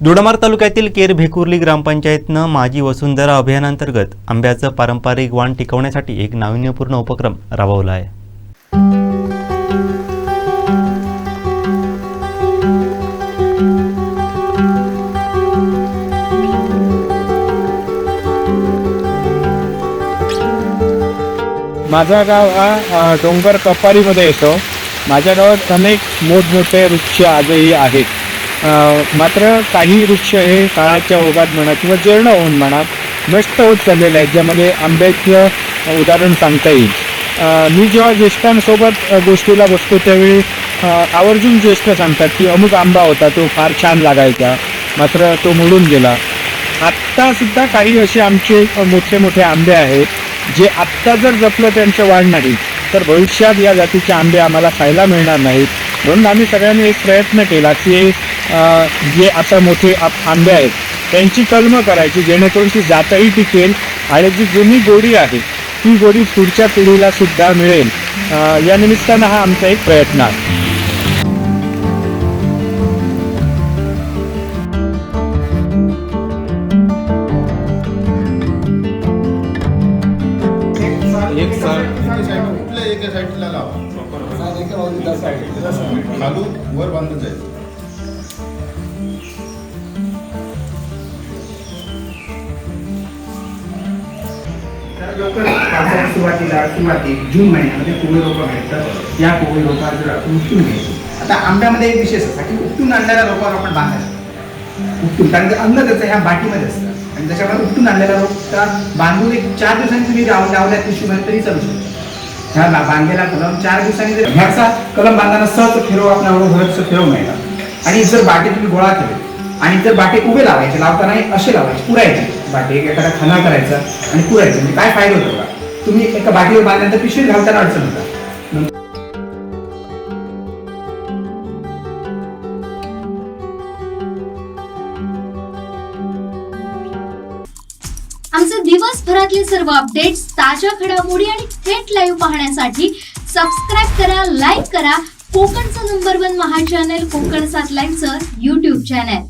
दोडामार तालुक्यातील केर भेकुर्ली ग्रामपंचायतनं माझी वसुंधरा अभियानांतर्गत आंब्याचं पारंपरिक वाण टिकवण्यासाठी एक नाविन्यपूर्ण उपक्रम राबवला आहे. माझा गाव हा डोंगर कपारीमध्ये येतो. माझ्या गावात अनेक मोठमोठे वृक्ष आजही आहेत. मात्र काही वृक्ष हे काळाच्या ओघात म्हणा किंवा जीर्ण होऊन म्हणा नष्ट होत चाललेले आहेत ज्यामध्ये आंब्याचं उदाहरण सांगता येईल. मी जेव्हा ज्येष्ठांसोबत गोष्टीला बसतो त्यावेळी आवर्जून ज्येष्ठ सांगतात की अमुक आंबा होता तो फार छान लागायचा मात्र तो मोडून गेला. आत्तासुद्धा काही असे आमचे मोठे मोठे आंबे आहेत जे आत्ता जर जपलं त्यांचं वाढ नाही तर भविष्यात या जातीचे आंबे आम्हाला खायला मिळणार नाहीत. म्हणून आम्ही सगळ्यांनी एक प्रयत्न केला की जे आता मोठे आ- आंबे आहेत त्यांची कलमं करायची जेणेकरून ती जातही टिकेल आणि जी जुनी गोडी आहे ती गोडी पुढच्या पिढीला सुद्धा मिळेल. या निमित्तानं हा आमचा एक प्रयत्न आहे. एक कुठल्या एका साईडला लावा. खालून वर बांधून लवकर पावसाच्या सुरुवातीला सुरुवाती जून महिन्यामध्ये कोळी रोपं भेटतात या कोविड रोपा जर आपण उपटून घ्यायचं आता आंब्यामध्ये एक विशेष असा की उपटून आणलेल्या रोपावर आपण बांधायचं. उपटून कारण ते अन्न त्याचं ह्या बाटीमध्ये असतं. आणि त्याच्यामुळे उपटून आणलेला रोप त्या बांधून एक चार दिवसांनी तुम्ही राहून लावल्या पिशवीमध्ये तरी चालू शकतो. ह्या बांधलेला कलम चार दिवसांनी जर ह्याचा कलम बांधताना सहज फिरव आपण एवढं घरचं फिरव मिळणार आणि जर बाटे तुम्ही गोळा केले आणि जर बाटे उभे लावायचे लावताना असे लावायचे पुरायचे बाटे एक एखादा खाना करायचा आणि पुरायचं. म्हणजे काय फायदा होतो का तुम्ही एका बाटीवर बांधल्यानंतर पिशवीत घालताना अडचण होता. आमचे दिवसभरातले सर्व अपडेट्स ताज्या घडामोडी आणि थेट लाईव्ह पाहण्यासाठी सबस्क्राईब करा लाईक करा. कोकणचं नंबर वन महा चॅनल कोकण सात लाईनचं युट्यूब चॅनल